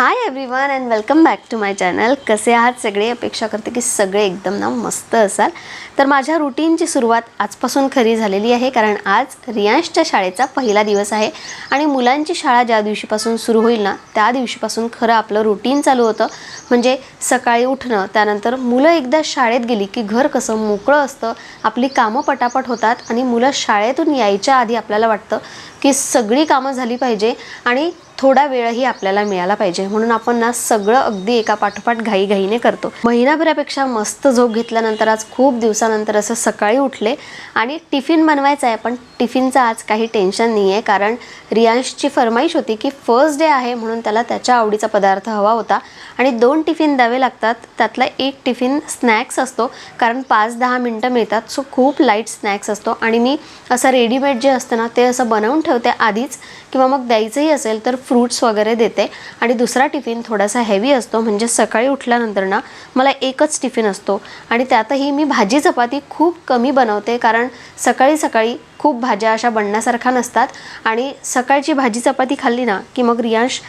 Hi everyone and welcome back to my channel कसे आहात सगळे? अपेक्षा करते की सगळे एकदम ना मस्त असाल. तर माझ्या रुटीनची सुरुवात आजपासून खरी झालेली आहे कारण आज रियांशच्या शाळेचा पहिला दिवस आहे आणि मुलांची शाळा ज्या दिवशीपासून सुरू होईल ना त्या दिवशीपासून खरं आपलं रुटीन चालू होतं. म्हणजे सकाळी उठणं त्यानंतर मुलं एकदा शाळेत गेली की घर कसं मोकळं असतं आपली कामं पटापट होतात आणि मुलं शाळेतून यायच्या आधी आपल्याला वाटतं की सगळी कामं झाली पाहिजे आणि थोडा वेळही आपल्याला मिळाला पाहिजे. म्हणून आपण ना सगळं अगदी एका पाठोपाठ घाईघाईने करतो. महिनाभरापेक्षा मस्त झोप घेतल्यानंतर आज खूप दिवसानंतर असं सकाळी उठले आणि टिफिन बनवायचं आहे पण टिफिनचं आज काही टेन्शन नाही आहे कारण रियांशची फरमाईश होती की फर्स्ट डे आहे म्हणून त्याला त्याच्या आवडीचा पदार्थ हवा होता आणि दोन टिफिन द्यावे लागतात. त्यातला एक टिफिन स्नॅक्स असतो कारण पाच दहा मिनटं मिळतात. सो खूप लाइट स्नॅक्स असतो. आणि मी असं रेडीमेड जे असतं ना ते असं बनवून ठेवते आधीच किंवा मग द्यायचंही असेल तर फ्रूट्स वगैरे देते. आणि दुसरा टिफिन थोडासा हेवी असतो म्हणजे सकाळी उठल्यानंतर ना मला एकच टिफिन असतो. आणि त्यातही मी भाजी चपाती खूप कमी बनवते कारण सकाळी सकाळी खूप भाज्या अशा बनण्यासारख्या नसतात. आणि सकाळची भाजी चपाती खाल्ली ना की मग रियांश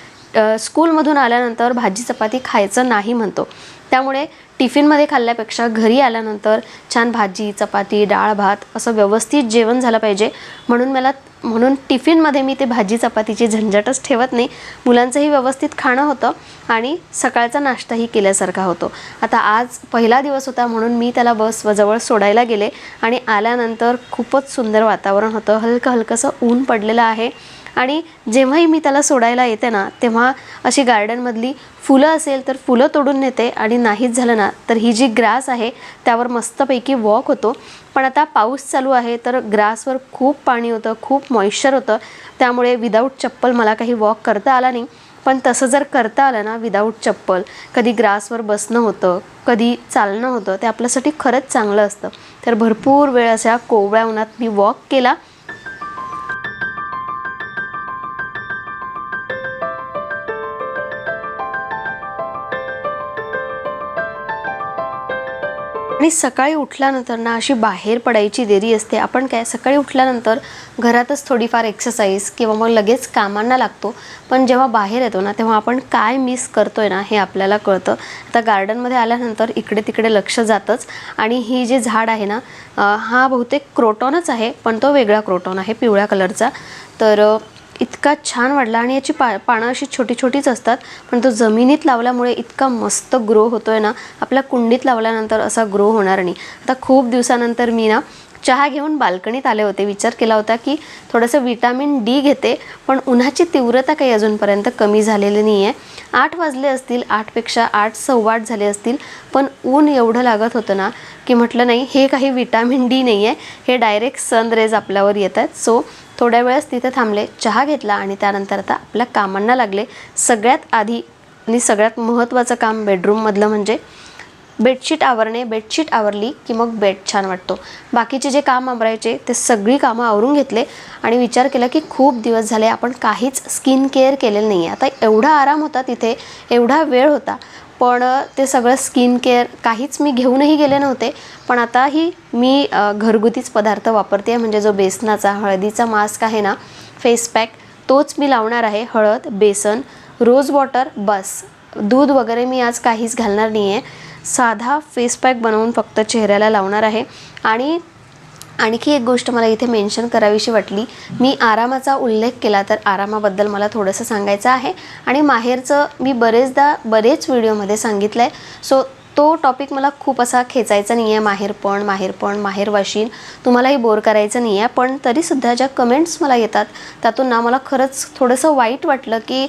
स्कूलमधून आल्यानंतर भाजी चपाती खायचं नाही म्हणतो. त्यामुळे टिफिनमध्ये खाल्ल्यापेक्षा घरी आल्यानंतर छान भाजी चपाती डाळ भात असं व्यवस्थित जेवण झालं पाहिजे. म्हणून मला म्हणून टिफिनमध्ये मी ते भाजी चपातीची झंझटच ठेवत नाही. मुलांचंही व्यवस्थित खाणं होतं आणि सकाळचा नाश्ताही केल्यासारखा होतो. आता आज पहिला दिवस होता म्हणून मी त्याला बस जवळ सोडायला गेले आणि आल्यानंतर खूपच सुंदर वातावरण होतं. हलकं हलकंसं ऊन पडलेलं आहे. आणि जेव्हाही मी त्याला सोडायला येते ना तेव्हा अशी गार्डनमधली फुलं असेल तर फुलं तोडून नेते आणि नाहीच झालं ना तर ही जी ग्रास आहे त्यावर मस्तपैकी वॉक होतो. पण आता पाऊस चालू आहे तर ग्रासवर खूप पाणी होतं खूप मॉइश्चर होतं. त्यामुळे विदाऊट चप्पल मला काही वॉक करता आला नाही. पण तसं जर करता आलं ना विदाऊट चप्पल कधी ग्रासवर बसणं होतं कधी चालणं होतं ते आपल्यासाठी खरंच चांगलं असतं. तर भरपूर वेळ अशा कोवळ्या उन्हात मी वॉक केला. सकाळी उठल्यानंतर ना अशी बाहेर पडायची देरी असते. आपण काय सकाळी उठल्यानंतर घरातच थोडीफार एक्सरसाइज किंवा मग लगेच कामांना लागतो. पण जेव्हा बाहेर येतो ना तेव्हा आपण काय मिस करतोय ना हे आपल्याला कळतं. आता गार्डनमध्ये आल्यानंतर इकडे तिकडे लक्ष जातंच. आणि ही जे झाड आहे ना हा बहुतेक क्रोटॉनच आहे पण तो वेगळा क्रोटॉन आहे पिवळ्या कलरचा तर इतका छान वाढला आणि याची पा पानं अशी छोटी छोटीच असतात पण तो जमिनीत लावल्यामुळे इतका मस्त ग्रो होतोय ना आपल्या कुंडीत लावल्यानंतर असा ग्रो होणार नाही. आता खूप दिवसानंतर मी ना चहा घेऊन बाल्कनीत आले होते. विचार केला होता की थोडंसं विटॅमिन डी घेते पण उन्हाची तीव्रता काही अजूनपर्यंत कमी झालेली नाही आहे आठ वाजले असतील आठपेक्षा आठ सव्वा आठ झाले असतील पण ऊन एवढं लागत होतं ना की म्हटलं नाही हे काही विटॅमिन डी नाही आहे हे डायरेक्ट सन रेज आपल्यावर येत आहेत. सो थोड्या वेळेस तिथे थांबले चहा घेतला आणि त्यानंतर आता आपल्या कामांना लागले. सगळ्यात आधी आणि सगळ्यात महत्त्वाचं काम बेडरूममधलं म्हणजे बेडशीट आवरणे. बेडशीट आवरली की मग बेड छान वाटतो. बाकीचे जे काम आवरायचे ते सगळी कामं आवरून घेतले आणि विचार केला की खूप दिवस झाले आपण काहीच स्किन केअर केलेलं नाही आहे आता एवढा आराम होता तिथे एवढा वेळ होता. पण ते सगळं स्किन केअर काहीच मी घेऊनही गेले नव्हते. पण आताही मी घरगुतीच पदार्थ वापरते. म्हणजे जो बेसनाचा हळदीचा मास्क आहे ना फेस पॅक तोच मी लावणार आहे. हळद बेसन रोज वॉटर बस. दूध वगैरे मी आज काहीच घालणार नाही आहे साधा फेस पॅक बनवून फक्त चेहऱ्याला लावणार आहे. आणि आणखी एक गोष्ट मला इथे मेन्शन करावीशी वाटली. मी आरामाचा उल्लेख केला तर आरामाबद्दल मला थोडंसं सांगायचं आहे. आणि माहेरचं मी बरेचदा बरेच व्हिडिओमध्ये सांगितलं आहे सो तो टॉपिक मला खूप असा खेचायचा नाही आहे माहेरपण माहेरपण माहेरवाशीन तुम्हालाही बोर करायचं नाही आहे पण तरीसुद्धा ज्या कमेंट्स मला येतात त्यातून ना मला खरंच थोडंसं वाईट वाटलं की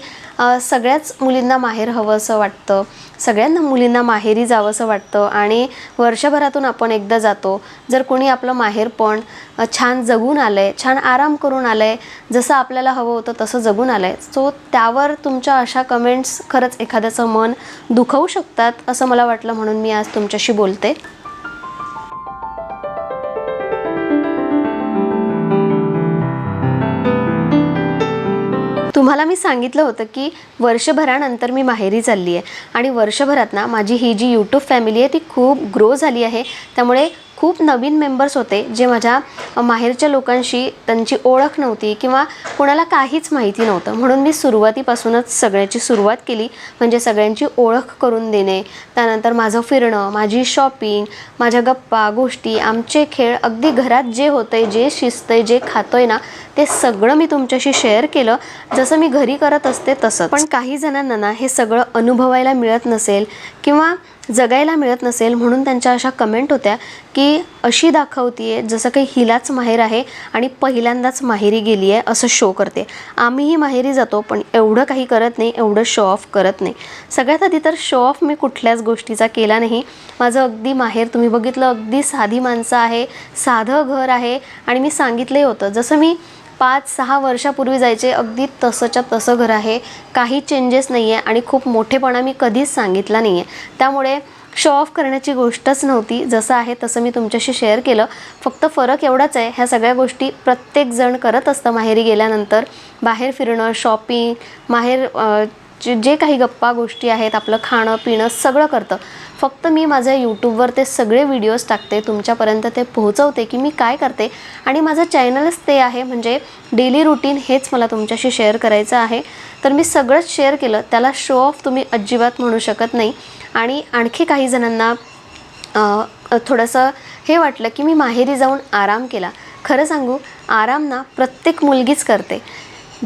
सगळ्याच मुलींना माहेर हवं असं वाटतं. सगळ्यांना मुलींना माहेरी जावंसं वाटतं आणि वर्षभरातून आपण एकदा जातो. जर कोणी आपलं माहेरपण छान जगून आलं आहे छान आराम करून आलं आहे जसं आपल्याला हवं होतं तसं जगून आलं आहे सो त्यावर तुमच्या अशा कमेंट्स खरंच एखाद्याचं मन दुखवू शकतात असं मला वाटलं म्हणून मी आज तुमच्याशी बोलते. तुम्हाला मी सांगितलं होतं की वर्षभरानंतर मी माहेरी चालली आहे. आणि वर्षभरात ना माझी ही जी यूट्यूब फॅमिली आहे ती खूप ग्रो झाली आहे. त्यामुळे खूप नवीन मेंबर्स होते जे माझ्या माहेरच्या लोकांशी त्यांची ओळख नव्हती किंवा कोणाला काहीच माहिती नव्हतं. म्हणून मी सुरुवातीपासूनच सगळ्याची सुरुवात केली. म्हणजे सगळ्यांची ओळख करून देणे त्यानंतर माझं फिरणं माझी शॉपिंग माझ्या गप्पा गोष्टी आमचे खेळ अगदी घरात जे होतंय जे शिजतंय जे खातोय ना ते सगळं मी तुमच्याशी शेअर केलं. जसं मी घरी करत असते तसं पण काही जणांना ना हे सगळं अनुभवायला मिळत नसेल किंवा जगायला मिळत नसेल म्हणून त्यांच्या अशा कमेंट होत्या की अशी दाखवतीये जसं काही हिलाच माहेर आहे आणि पहिल्यांदाच माहेरी गेली आहे असं शो करते. आम्हीही माहेरी जातो पण एवढं काही करत नाही एवढं शो ऑफ करत नाही. सगळ्यात आधी तर शो ऑफ मी कुठल्याच गोष्टीचा केला नाही. माझं अगदी माहेर तुम्ही बघितलं अगदी साधी माणसं आहे साधं घर आहे आणि मी सांगितलंही होतं. जसं मी पाच सहा वर्षापूर्वी जायचे अगदी तसंच्या तसं घर आहे. काही चेंजेस नाही आहे आणि खूप मोठेपणा मी कधीच सांगितला नाही आहे त्यामुळे शो ऑफ करण्याची गोष्टच नव्हती. जसं आहे तसं मी तुमच्याशी शेअर केलं. फक्त फरक एवढाच आहे ह्या सगळ्या गोष्टी प्रत्येकजण करत असतं माहेरी गेल्यानंतर. बाहेर फिरणं शॉपिंग माहेर जे जे काही गप्पा गोष्टी आहेत आपलं खाणं पिणं सगळं करतं. फक्त मी माझ्या यूट्यूबवर ते सगळे व्हिडिओज टाकते तुमच्यापर्यंत ते पोहोचवते की मी काय करते. आणि माझं चॅनलच ते आहे म्हणजे डेली रुटीन हेच मला तुमच्याशी शेअर करायचं आहे. तर मी सगळंच शेअर केलं त्याला शो ऑफ तुम्ही अजिबात म्हणू शकत नाही. आणि आणखी काही जणांना थोडंसं हे वाटलं की मी माहेरी जाऊन आराम केला. खरं सांगू आराम ना प्रत्येक मुलगीच करते.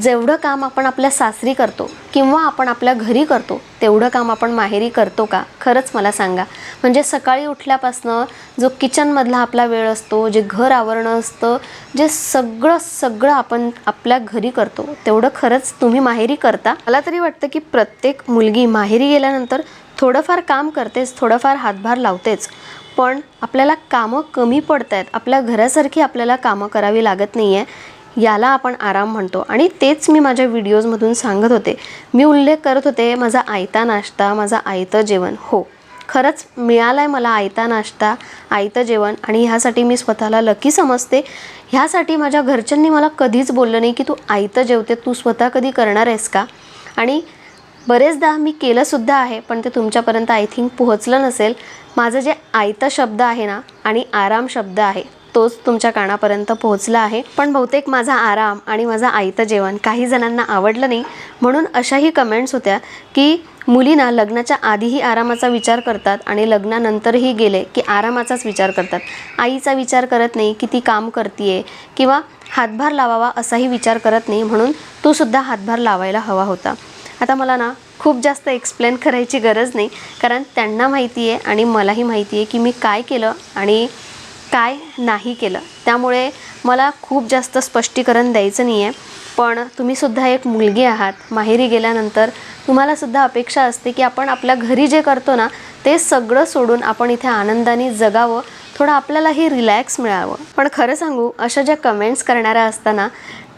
जेवढं काम आपण आपल्या सासरी करतो किंवा आपण आपल्या घरी करतो तेवढं काम आपण माहेरी करतो का? खरंच मला सांगा. म्हणजे सकाळी उठल्यापासनं जो किचनमधला आपला वेळ असतो जे घर आवरणं असतं जे सगळं सगळं आपण आपल्या घरी करतो तेवढं खरंच तुम्ही माहेरी करता? मला तरी वाटतं की प्रत्येक मुलगी माहेरी गेल्यानंतर थोडंफार काम करतेच थोडंफार हातभार लावतेच. पण आपल्याला कामं कमी पडत आहेत आपल्या घरासारखी आपल्याला कामं करावी लागत नाही आहे याला आपण आराम म्हणतो. आणि तेच मी माझ्या व्हिडिओजमधून सांगत होते. मी उल्लेख करत होते माझा आयता नाश्ता माझा आयतं जेवण. हो खरंच मिळालं आहे मला आयता नाश्ता आयतं जेवण आणि ह्यासाठी मी स्वतःला लकी समजते. ह्यासाठी माझ्या घरच्यांनी मला कधीच बोललं नाही की तू आयतं जेवते तू स्वतः कधी करणार आहेस का? आणि बरेचदा मी केलंसुद्धा आहे पण ते तुमच्यापर्यंत आय थिंक पोहोचलं नसेल. माझं जे आयतं शब्द आहे ना आणि आराम शब्द आहे तोच तुमच्या कानापर्यंत पोहोचला आहे. पण बहुतेक माझा आराम आणि माझं आयतं जेवण काही जणांना आवडलं नाही. म्हणून अशाही कमेंट्स होत्या की मुलींना लग्नाच्या आधीही आरामाचा विचार करतात आणि लग्नानंतरही गेले की आरामाचाच विचार करतात. आईचा विचार करत नाही की ती काम करते किंवा हातभार लावावा असाही विचार करत नाही म्हणून तूसुद्धा हातभार लावायला हवा होता. आता मला ना खूप जास्त एक्सप्लेन करायची गरज नाही. कारण त्यांना माहिती आहे आणि मलाही माहिती आहे की मी काय केलं आणि काय नाही केलं. त्यामुळे मला खूप जास्त स्पष्टीकरण द्यायचं नाही आहे पण तुम्हीसुद्धा एक मुलगी आहात. माहेरी गेल्यानंतर तुम्हालासुद्धा अपेक्षा असते की आपण आपल्या घरी जे करतो ना ते सगळं सोडून आपण इथे आनंदाने जगावं थोडं आपल्यालाही रिलॅक्स मिळावं. पण खरं सांगू अशा ज्या कमेंट्स करणाऱ्या असताना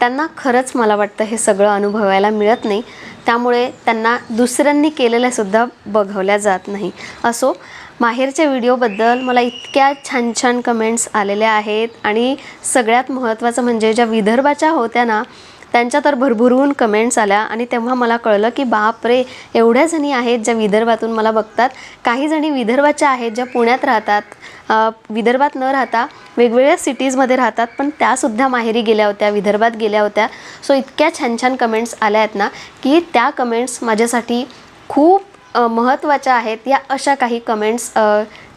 त्यांना खरंच मला वाटतं हे सगळं अनुभवायला मिळत नाही. त्यामुळे त्यांना दुसऱ्यांनी केलेल्यासुद्धा बघवल्या जात नाही. असो माहेरच्या व्हिडिओबद्दल मला इतक्या छान छान कमेंट्स आलेल्या आहेत. आणि सगळ्यात महत्त्वाचं म्हणजे ज्या विदर्भाच्या होत्या ना त्यांच्या तर भरभरून कमेंट्स आल्या. आणि तेव्हा मला कळलं की बापरे एवढ्या जणी आहेत ज्या विदर्भातून मला बघतात. काही जणी विदर्भाच्या आहेत ज्या पुण्यात राहतात. विदर्भात न राहता वेगवेगळ्या सिटीजमध्ये राहतात पण त्यासुद्धा माहेरी गेल्या होत्या विदर्भात गेल्या होत्या. सो इतक्या छान छान कमेंट्स आल्या आहेत ना की त्या कमेंट्स माझ्यासाठी खूप महत्त्वाच्या आहेत या अशा काही कमेंट्स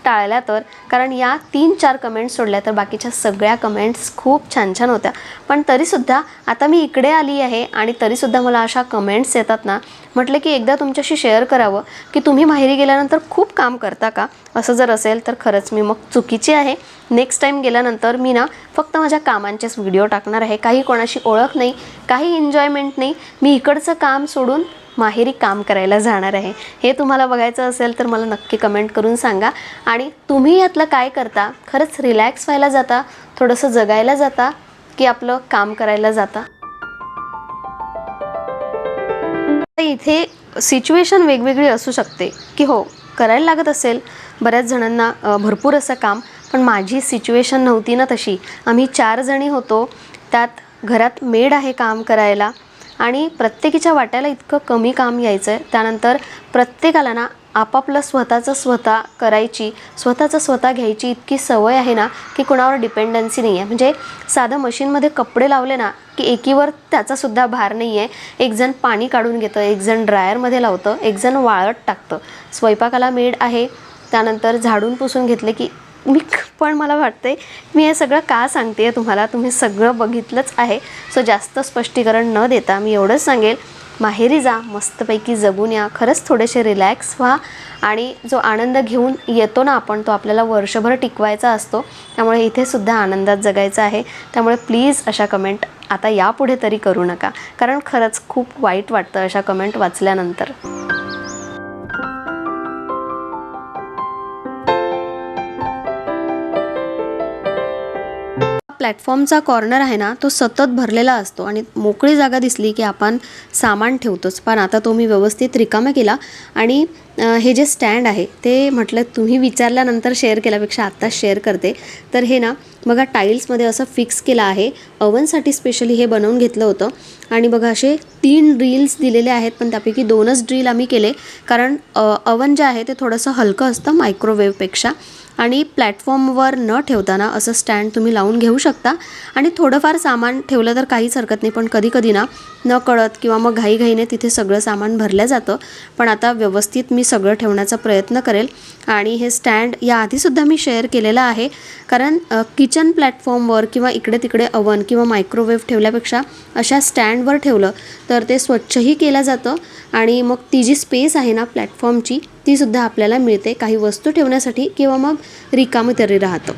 टाळल्या तर. कारण या तीन चार कमेंट्स सोडल्या तर बाकीच्या सगळ्या कमेंट्स खूप छान छान होत्या. पण तरीसुद्धा आता मी इकडे आली आहे आणि तरीसुद्धा मला अशा कमेंट्स येतात ना म्हटलं की एकदा तुमच्याशी शेअर करावं की तुम्ही माहेरी गेल्यानंतर खूप काम करता का? असं जर असेल तर खरंच मी मग चुकीची आहे. नेक्स्ट टाईम गेल्यानंतर मी ना फक्त माझ्या कामांचेच व्हिडिओ टाकणार आहे. काही कोणाशी ओळख नाही काही एन्जॉयमेंट नाही. मी इकडचं काम सोडून माहेरी काम करायला जाणार आहे. हे तुम्हाला बघायचं असेल तर मला नक्की कमेंट करून सांगा. आणि तुम्ही यातलं काय करता? खरंच रिलॅक्स व्हायला जाता? थोडंसं जगायला जाता? की आपलं काम करायला जाता? इथे सिच्युएशन वेगवेगळी असू शकते. की हो करायला लागत असेल. बऱ्याच जणांना भरपूर असं काम. पण माझी सिच्युएशन नव्हती ना तशी. आम्ही चार जणी होतो. त्यात घरात मेड आहे काम करायला. आणि प्रत्येकीच्या वाट्याला इतकं कमी काम यायचं आहे त्यानंतर प्रत्येकाला ना आपापलं स्वतःचं स्वतः करायची स्वतःचं स्वतः घ्यायची इतकी सवय आहे ना की कुणावर डिपेंडन्सी नाही आहे म्हणजे साधं मशीनमध्ये कपडे लावले ना की एकीवर त्याचासुद्धा भार नाही आहे एकजण पाणी काढून घेतं एकजण ड्रायरमध्ये लावतं एकजण वाळत टाकतं. स्वयंपाकाला मेड आहे. त्यानंतर झाडून पुसून घेतले की मी पण मला वाटते मी हे सगळं का सांगते तुम्हाला? तुम्ही सगळं बघितलंच आहे. सो जास्त स्पष्टीकरण न देता मी एवढंच सांगेल. माहेरी जा मस्तपैकी जगून या. खरंच थोडेसे रिलॅक्स व्हा आणि जो आनंद घेऊन येतो ना आपण तो आपल्याला वर्षभर टिकवायचा असतो. त्यामुळे इथेसुद्धा आनंदात जगायचं आहे. त्यामुळे प्लीज अशा कमेंट आता यापुढे तरी करू नका. कारण खरंच खूप वाईट वाटतं अशा कमेंट वाचल्यानंतर. प्लॅटफॉर्मचा कॉर्नर आहे ना तो सतत भरलेला असतो आणि मोकळी जागा दिसली की आपण सामान ठेवतोच. पण आता तो मी व्यवस्थित रिकामा केला आणि हे जे स्टँड आहे ते म्हटलं तुम्ही विचारल्यानंतर शेअर केल्यापेक्षा आत्ताच शेअर करते. तर हे ना बघा टाईल्समध्ये असं फिक्स केलं आहे. अवनसाठी स्पेशली हे बनवून घेतलं होतं. आणि बघा असे तीन ड्रिल्स दिलेले आहेत पण त्यापैकी दोनच ड्रिल आम्ही केले. कारण अ, अवन जे आहे ते थोडंसं हलकं असतं मायक्रोवेवपेक्षा आणि प्लॅटफॉर्मवर न ठेवताना असं स्टँड तुम्ही लावून घेऊ शकता. आणि थोडंफार सामान ठेवलं तर काहीच हरकत नाही पण कधी कधी ना न कळत किंवा मग घाईघाईने तिथे सगळं सामान भरलं जातं. पण आता व्यवस्थित मी सगळं ठेवण्याचा प्रयत्न करेल आणि हे स्टँड याआधीसुद्धा मी शेअर केलेलं आहे. कारण किचन प्लॅटफॉर्मवर किंवा इकडे तिकडे अवन किंवा मायक्रोवेव्ह ठेवल्यापेक्षा अशा स्टँडवर ठेवलं तर ते स्वच्छही केलं जातं. आणि मग ती जी स्पेस आहे ना प्लॅटफॉर्मची ती सुद्धा आपल्याला मिळते. काही वस्तू ठेवण्यासाठी किंवा मग रिकाम तरी राहतं.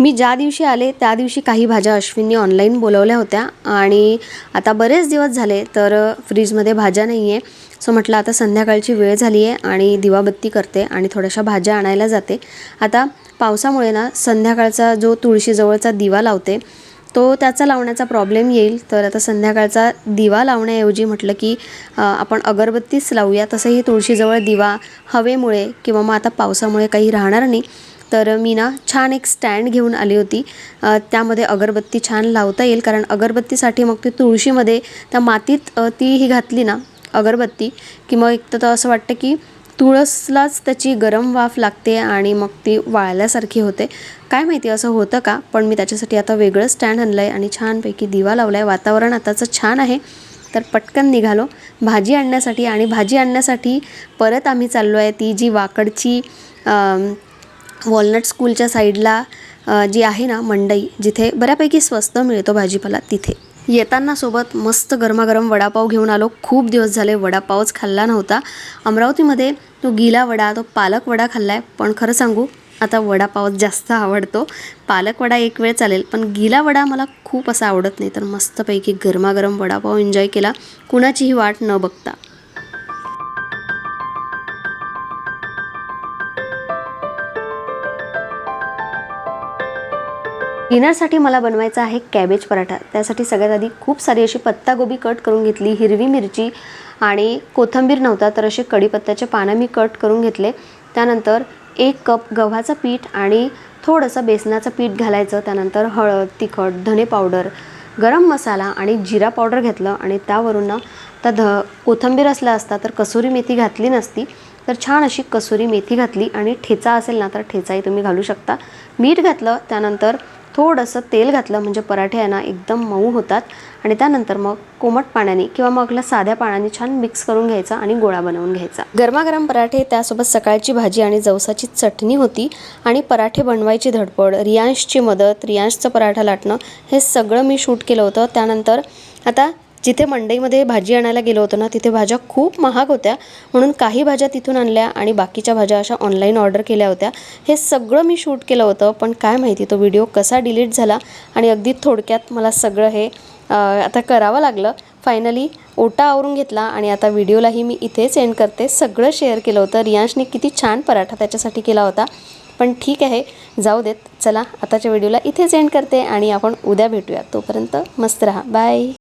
मी ज्या दिवशी आले त्या दिवशी काही भाज्या अश्विनने ऑनलाईन बोलवल्या होत्या. आणि आता बरेच दिवस झाले तर फ्रीजमध्ये भाज्या नाही आहे सो म्हटलं आता संध्याकाळची वेळ झाली आहे आणि दिवाबत्ती करते आणि थोड्याशा भाज्या आणायला जाते. आता पावसामुळे ना संध्याकाळचा जो तुळशीजवळचा दिवा लावते तो त्याचा लावण्याचा प्रॉब्लेम येईल. तर आता संध्याकाळचा दिवा लावण्याऐवजी म्हटलं की आपण अगरबत्तीच लावूया. तसंही तुळशीजवळ दिवा हवेमुळे किंवा मग आता पावसामुळे काही राहणार नाही. तर मी ना छान एक स्टँड घेऊन आली होती. त्यामध्ये अगरबत्ती छान लावता येईल. कारण अगरबत्तीसाठी मग ती तुळशीमध्ये त्या मातीत ती ही घातली ना अगरबत्ती. की मग एक तर असं वाटतं की तुळसलाच त्याची गरम वाफ लागते आणि मग ती वाळल्यासारखी होते. काय माहिती असं होतं का? पण मी त्याच्यासाठी आता वेगळं स्टँड आणलं आहे आणि छानपैकी दिवा लावला आहे वातावरण आताचं छान आहे. तर पटकन निघालो. भाजी आणण्यासाठी आणि भाजी आणण्यासाठी परत आम्ही चाललो आहे ती जी वाकडची वॉलनट स्कूलच्या साईडला जी आहे ना मंडई जिथे बऱ्यापैकी स्वस्त मिळतो भाजीपाला तिथे. येताना सोबत मस्त गरमागरम वडापाव घेऊन आलो. खूप दिवस झाले वडापावच खाल्ला नव्हता. अमरावतीमध्ये तो गिला वडा तो पालक वडा खाल्ला आहे पण खरं सांगू आता वडापावच जास्त आवडतो. पालक वडा एक वेळ चालेल पण गिला वडा मला खूप असा आवडत नाही. तर मस्तपैकी गरमागरम वडापाव एन्जॉय केला. कुणाचीही वाट न बघता. डिनरसाठी मला बनवायचा आहे कॅबेज पराठा. त्यासाठी सगळ्यात आधी खूप सारी अशी पत्तागोबी कट करून घेतली हिरवी मिरची आणि कोथिंबीर नव्हता तर असे कढीपत्त्याचे पानं मी कट करून घेतले. त्यानंतर एक कप गव्हाचं पीठ आणि थोडंसं बेसनाचं पीठ घालायचं. त्यानंतर हळद तिखट धने पावडर गरम मसाला आणि जिरा पावडर घेतलं आणि त्यावरून ना तर ध कोथिंबीर असला असता तर कसुरी मेथी घातली नसती तर छान अशी कसुरी मेथी घातली आणि ठेचा असेल ना तर ठेचाही तुम्ही घालू शकता. मीठ घातलं त्यानंतर थोडंसं तेल घातलं म्हणजे पराठे आहे ना एकदम मऊ होतात. आणि त्यानंतर मग कोमट पाण्याने किंवा मग आपल्या साध्या पाण्याने छान मिक्स करून घ्यायचा आणि गोळा बनवून घ्यायचा. गरमागरम पराठे त्यासोबत सकाळची भाजी आणि जवसाची चटणी होती आणि पराठे बनवायची धडपड रियांशची मदत रियांशचं पराठा लाटणं हे सगळं मी शूट केलं होतं. त्यानंतर आता जिथे मंडईमध्ये भाजी आणायला गेलो होतो ना तिथे भाज्या खूप महाग होत्या. म्हणून काही भाज्या तिथून आणल्या आणि बाकीच्या भाज्या अशा ऑनलाईन ऑर्डर केल्या होत्या. हे सगळं मी शूट केलं होतं पण काय माहिती तो व्हिडिओ कसा डिलीट झाला आणि अगदी थोडक्यात मला सगळं हे आता करावं लागलं. फायनली ओटा आवरून घेतला आणि आता व्हिडिओलाही मी इथेच एंड करते. सगळं शेअर केलं होतं. रियांशने किती छान पराठा त्याच्यासाठी केला होता. पण ठीक आहे जाऊ देत. चला आताच्या व्हिडिओला इथेच एंड करते आणि आपण उद्या भेटूया. तोपर्यंत मस्त राहा. बाय